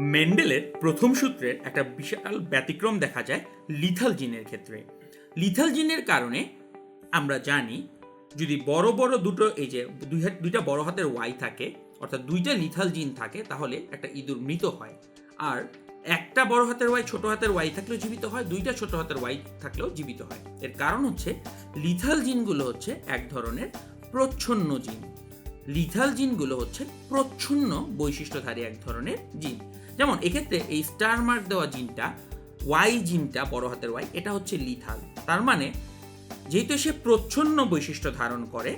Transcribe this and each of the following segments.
মেন্ডেলের প্রথম সূত্রের একটা বিশাল ব্যতিক্রম দেখা যায় লিথাল জিনের ক্ষেত্রে। লিথাল জিনের কারণে আমরা জানি, যদি বড় বড় দুটো এই যে দুইটা বড় হাতের ওয়াই থাকে, অর্থাৎ দুইটা লিথাল জিন থাকে, তাহলে একটা ইঁদুর মৃত হয়। আর একটা বড় হাতের ওয়াই ছোট হাতের ওয়াই থাকলেও জীবিত হয়, দুইটা ছোট হাতের ওয়াই থাকলেও জীবিত হয়। এর কারণ হচ্ছে, লিথাল জিনগুলো হচ্ছে এক ধরনের প্রচ্ছন্ন জিন। লিথাল জিনগুলো হচ্ছে প্রচ্ছন্ন বৈশিষ্ট্যধারী এক ধরনের জিন। যেমন, এক্ষেত্রে এই স্টার মার্ক দেওয়া জিনটা ওয়াই জিনটা বড় হাতের ওয়াই এটা হচ্ছে লিথাল তার মানে যেহেতু সে প্রচ্ছন্ন বৈশিষ্ট্য ধারণ করে,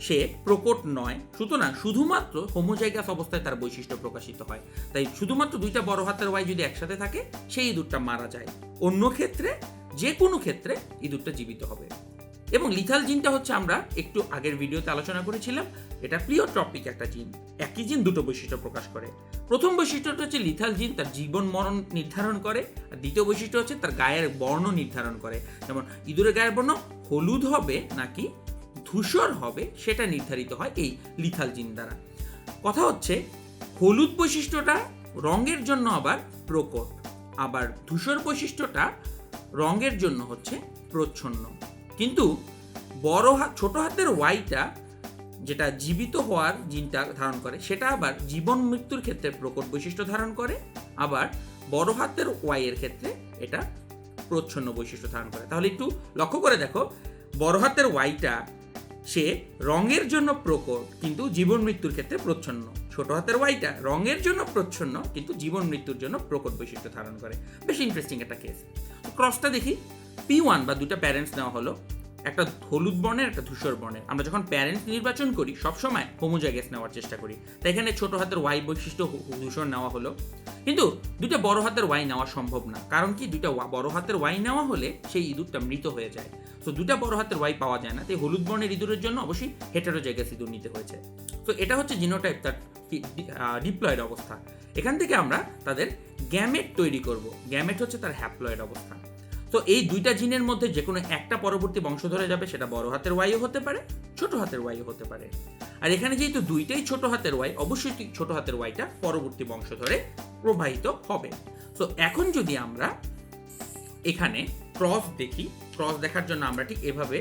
সে প্রকট নয়। সুতরাং শুধুমাত্র হোমোজাইগাস অবস্থায় তার বৈশিষ্ট্য প্রকাশিত হয়। তাই শুধুমাত্র দুইটা বড় হাতের ওয়াই যদি একসাথে থাকে, সেই ইঁদুরটা মারা যায়। অন্য ক্ষেত্রে যে কোনো ক্ষেত্রে ইঁদুরটা জীবিত হবে। এবং লিথাল জিনটা হচ্ছে আমরা একটু আগের ভিডিওতে আলোচনা করেছিলাম, এটা প্রিয় টপিক একটা জিন একই জিন দুটো বৈশিষ্ট্য প্রকাশ করে। প্রথম বৈশিষ্ট্যটা হচ্ছে লিথাল জিন তার জীবন মরণ নির্ধারণ করে, আর দ্বিতীয় বৈশিষ্ট্য হচ্ছে তার গায়ের বর্ণ নির্ধারণ করে। যেমন, ইঁদুরের গায়ের বর্ণ হলুদ হবে নাকি ধূসর হবে, সেটা নির্ধারিত হয় এই লিথাল জিন দ্বারা। কথা হচ্ছে, হলুদ বৈশিষ্ট্যটা রঙের জন্য আবার প্রকট, আবার ধূসর বৈশিষ্ট্যটা রঙের জন্য হচ্ছে প্রচ্ছন্ন। কিন্তু বড় হাত ছোট হাতের ওয়াইটা যেটা জীবিত হওয়ার জিনটা ধারণ করে, সেটা আবার জীবন মৃত্যুর ক্ষেত্রে প্রকট বৈশিষ্ট্য ধারণ করে, আবার বড় হাতের ওয়াই এর ক্ষেত্রে এটা প্রচ্ছন্ন বৈশিষ্ট্য ধারণ করে। তাহলে একটু লক্ষ্য করে দেখো, বড় হাতের ওয়াইটা সে রঙের জন্য প্রকট, কিন্তু জীবন মৃত্যুর ক্ষেত্রে প্রচ্ছন্ন। ছোট হাতের ওয়াইটা রঙের জন্য প্রচ্ছন্ন, কিন্তু জীবন মৃত্যুর জন্য প্রকট বৈশিষ্ট্য ধারণ করে। বেশ ইন্টারেস্টিং একটা কেস ক্রসটা দেখি। পি ওয়ান বা দুটা প্যারেন্টস নেওয়া হলো, একটা হলুদ বর্ণের, একটা ধূসর বর্ণের। আমরা যখন প্যারেন্টস নির্বাচন করি, সবসময় হোমোজাইগাস নেওয়ার চেষ্টা করি। তাই এখানে ছোট হাতের ওয়াই বৈশিষ্ট্য ধূসর নেওয়া হলো। কিন্তু দুটো বড় হাতের ওয়াই নেওয়া সম্ভব না। কারণ কি? দুটা বড় হাতের ওয়াই নেওয়া হলে সেই ইঁদুরটা মৃত হয়ে যায়। তো দুটা বড় হাতের ওয়াই পাওয়া যায় না। তাই হলুদ বর্ণের ইঁদুরের জন্য অবশ্যই হেটারো হেটারোজাইগাস ইঁদুর নিতে হয়েছে। তো এটা হচ্ছে জিনোটাইপ তার ডিপ্লয়েড অবস্থা। এখান থেকে আমরা তাদের গ্যামেট তৈরি করব। গ্যামেট হচ্ছে তার হ্যাপ্লয়েড অবস্থা। তো এই দুইটা জিনের মধ্যে যে কোনো একটা পরবর্তী বংশধরে যাবে, সেটা বড় হাতের ওয়াইও হতে পারে, ছোট হাতের ওয়াইও হতে পারে। আর এখানে যেহেতু দুইটাই ছোট হাতের ওয়াই অবশ্যই ছোট হাতের ওয়াইটা পরবর্তী বংশধরে প্রবাহিত হবে। তো এখন যদি আমরা এখানে ক্রস দেখি ক্রস দেখার জন্য আমরা ঠিক এভাবে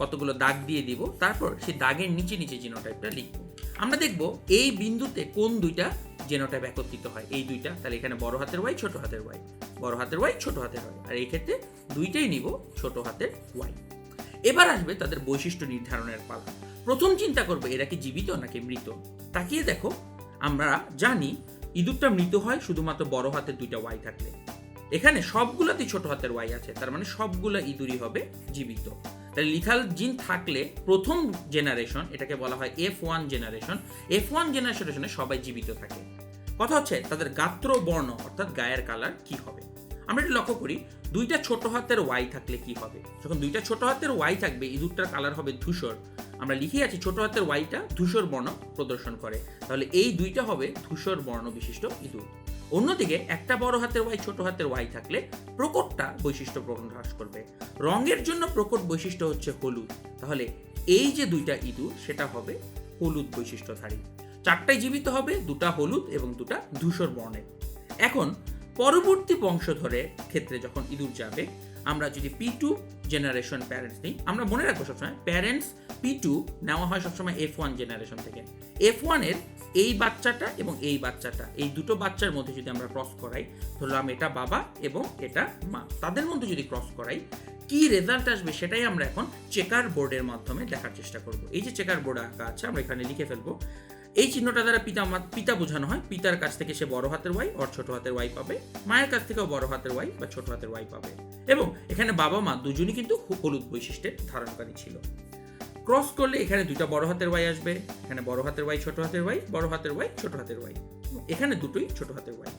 কতগুলো দাগ দিয়ে দিব, তারপর সেই দাগের নিচে নিচে জিনোটাইপটা লিখব। আমরা দেখব এই বিন্দুতে কোন দুইটা জেনোটাইপ একত্রিত হয়। এই দুইটা, তাহলে এখানে বড় হাতের ওয়াই ছোট হাতের ওয়াই বড় হাতের ওয়াই ছোট হাতের ওয়াই আর এই ক্ষেত্রে দুইটাই নিব ছোট হাতের ওয়াই এবার আসবে তাদের বৈশিষ্ট্য নির্ধারণের পালা। প্রথম চিন্তা করবে, এরা কি জীবিত নাকি মৃত? তাকিয়ে দেখো, আমরা জানি ইঁদুরটা মৃত হয় শুধুমাত্র বড় হাতের দুইটা ওয়াই থাকলে। এখানে সবগুলাতেই ছোট হাতের ওয়াই আছে, তার মানে সবগুলা ইঁদুরই হবে জীবিত। তাহলে লিথাল জিন থাকলে প্রথম জেনারেশন এটাকে বলা হয় F one generation F one জেনারেশনে সবাই জীবিত থাকে। কথা হচ্ছে, তাদের গাত্র বর্ণ অর্থাৎ গায়ের কালার কি হবে? আমরা একটু লক্ষ্য করি, দুইটা ছোট হাতের ওয়াই থাকলে কি হবে? যখন দুইটা ছোট হাতের ওয়াই থাকবে ইঁদুরটার কালার হবে ধূসর। আমরা লিখে আছি, ছোট হাতের ওয়াইটা ধূসর বর্ণ প্রদর্শন করে। তাহলে এই দুইটা হবে ধূসর বর্ণ বিশিষ্ট ইঁদুর। অন্যদিকে একটা বড় হাতের ওয়াই ছোট হাতের ওয়াই থাকলে প্রকটটা বৈশিষ্ট্য প্রকাশ করবে। রঙের জন্য প্রকট বৈশিষ্ট্য হচ্ছে হলুদ। তাহলে এই যে দুইটা ইঁদুর, সেটা হবে হলুদ বৈশিষ্ট্যধারী। চারটাই জীবিত হবে, দুটা হলুদ এবং দুটা ধূসর বর্ণের। এখন, পরবর্তী বংশধরের ক্ষেত্রে যখন ইঁদুর যাবে, আমরা যদি পি টু জেনারেশন প্যারেন্টস নিই, আমরা মনে রাখব সবসময় প্যারেন্টস পি টু নেওয়া হয় সবসময় এফ ওয়ান জেনারেশন থেকে। এফ ওয়ানের এই বাচ্চাটা এবং এই বাচ্চাটা, এই দুটো বাচ্চার মধ্যে যদি আমরা ক্রস করাই, ধরলাম এটা বাবা এবং এটা মা, তাদের মধ্যে যদি ক্রস করাই, কি রেজাল্ট আসবে সেটাই আমরা এখন চেকার বোর্ডের মাধ্যমে দেখার চেষ্টা করব। এই যে চেকার বোর্ড আঁকা আছে, আমরা এখানে লিখে ফেলব। এই চিহ্নটা দ্বারা পিতা পিতা বোঝানো হয়। পিতার কাছ থেকে সে বড় হাতের ওয়াই আর ছোট হাতের ওয়াই পাবে। মায়ের কাছ থেকেও বড় হাতের ওয়াই বা ছোট হাতের ওয়াই পাবে। এবং এখানে বাবা মা দুজনই কিন্তু হলুদ বৈশিষ্ট্যের ধারণকারী ছিল। ক্রস করলে এখানে দুইটা বড় হাতের ওয়াই আসবে। এখানে বড় হাতের ওয়াই ছোট হাতের ওয়াই বড় হাতের ওয়াই ছোট হাতের ওয়াই এখানে দুটোই ছোট হাতের ওয়াই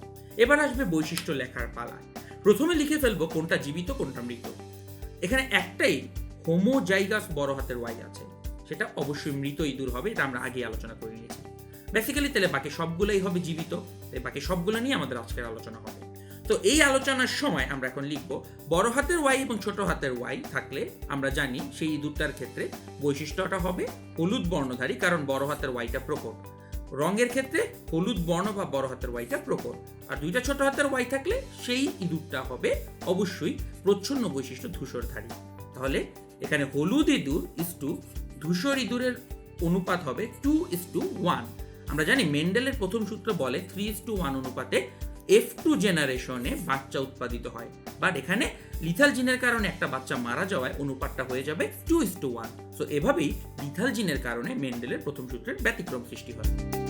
এবার আসবে বৈশিষ্ট্য লেখার পালা। প্রথমে লিখে ফেলব কোনটা জীবিত, কোনটা মৃত। এখানে একটাই হোমোজাইগাস বড় হাতের ওয়াই আছে। সেটা অবশ্যই মৃত ইঁদুর হবে, এটা আমরা আগে আলোচনা করে নিয়েছি। বেসিক্যালি তাহলে বাকি সবগুলোই হবে জীবিত, তাই বাকি সবগুলো নিয়ে আমাদের আজকের আলোচনা হবে। তো এই আলোচনার সময় আমরা এখন লিখব, বড় হাতের ওয়াই এবং ছোট হাতের ওয়াই থাকলে আমরা জানি সেই ইঁদুরটার ক্ষেত্রে বৈশিষ্ট্যটা হবে হলুদ বর্ণধারী, কারণ বড় হাতের ওয়াইটা প্রকট। রঙের ক্ষেত্রে হলুদ বর্ণ বা বড় হাতের ওয়াইটা প্রকট। আর দুইটা ছোট হাতের ওয়াই থাকলে সেই ইঁদুরটা হবে অবশ্যই প্রচ্ছন্ন বৈশিষ্ট্য ধূসরধারী। তাহলে এখানে হলুদ ইঁদুর ইস টু ধূসর ইঁদুরের অনুপাত হবে টু ইস টু ওয়ান আমরা জানি মেন্ডেলের প্রথম সূত্র বলে থ্রি ইস টু ওয়ান অনুপাতে এফ টু জেনারেশনে বাচ্চা উৎপাদিত হয়। বাট এখানে লিথাল জিনের কারণে একটা বাচ্চা মারা যাওয়ায় অনুপাতটা হয়ে যাবে two is to one so এভাবেই লিথাল জিনের কারণে মেন্ডেলের প্রথম সূত্রের ব্যতিক্রম সৃষ্টি হয়।